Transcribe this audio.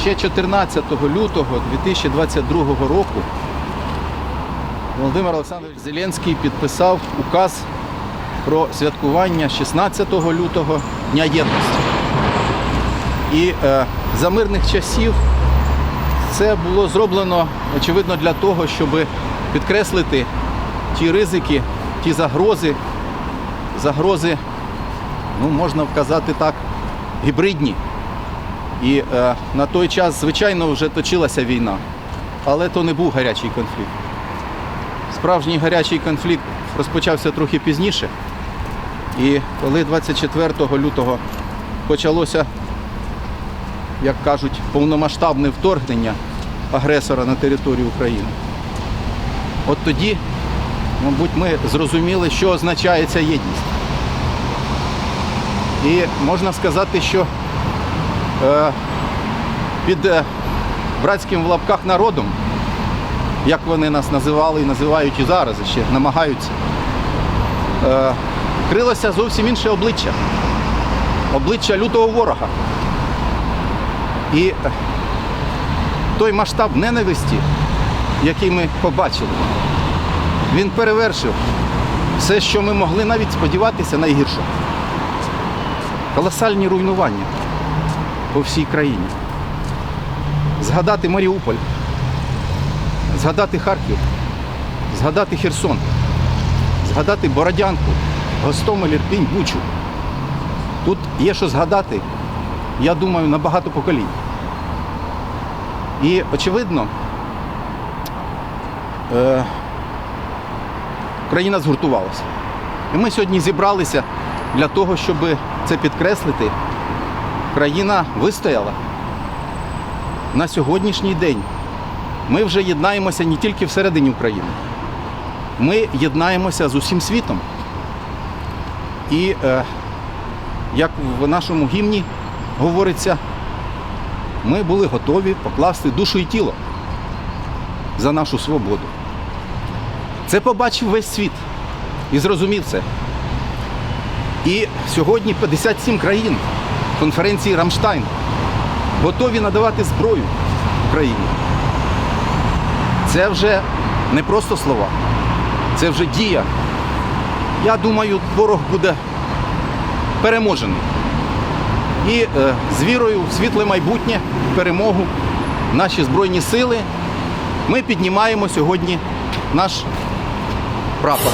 ще 14 лютого 2022 року Володимир Олександрович Зеленський підписав указ про святкування 16 лютого Дня Єдності. І е, за мирних часів це було зроблено, очевидно, для того, щоб підкреслити ті ризики, ті загрози, загрози, ну, можна вказати так, гібридні. І е, на той час, звичайно, вже точилася війна, але то не був гарячий конфлікт. Справжній гарячий конфлікт розпочався трохи пізніше. І коли 24 лютого почалося, як кажуть, повномасштабне вторгнення агресора на територію України, от тоді, мабуть, ми зрозуміли, що означає ця єдність. І можна сказати, що під е, братським в лапках народом, як вони нас називали і називають і зараз ще намагаються, е, крилося зовсім інше обличчя. Обличчя лютого ворога. І е, той масштаб ненависті, який ми побачили, він перевершив все, що ми могли навіть сподіватися найгіршого. Колосальні руйнування по всій країні. Згадати Маріуполь, згадати Харків, згадати Херсон, згадати Бородянку, Гостомель, Ірпінь, Бучу. Тут є що згадати, я думаю, на багато поколінь. І очевидно, е, Україна згуртувалася. І ми сьогодні зібралися для того, щоб це підкреслити. Країна вистояла. На сьогоднішній день ми вже єднаємося не тільки всередині України. Ми єднаємося з усім світом. І е, як в нашому гімні говориться, ми були готові покласти душу і тіло за нашу свободу. Це побачив весь світ і зрозумів це. І сьогодні 57 країн конференції Рамштайн готові надавати зброю Україні. Це вже не просто слова, це вже дія. Я думаю, ворог буде переможений. І е, з вірою в світле майбутнє, в перемогу, наші Збройні сили ми піднімаємо сьогодні наш прапор.